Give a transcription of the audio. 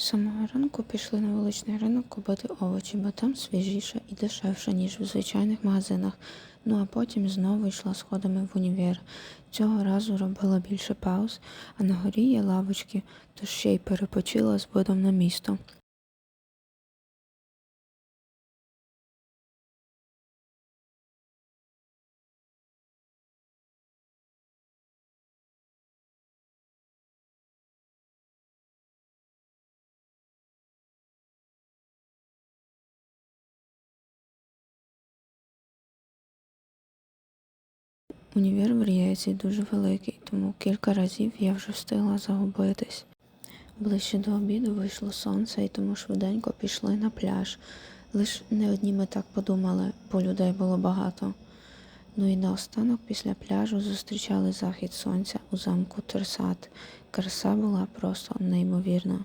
З самого ранку пішли на вуличний ринок купити овочі, бо там свіжіше і дешевше, ніж в звичайних магазинах. Ну а потім знову йшла сходами в універ. Цього разу робила більше пауз, а на горі є лавочки, тож ще й перепочила з видом на місто. Універ в Рієці дуже великий, тому кілька разів я вже встигла загубитись. Ближче до обіду вийшло сонце, і тому швиденько пішли на пляж. Лиш не одні ми так подумали, бо людей було багато. Ну і наостанок після пляжу зустрічали захід сонця у замку Терсат. Краса була просто неймовірна.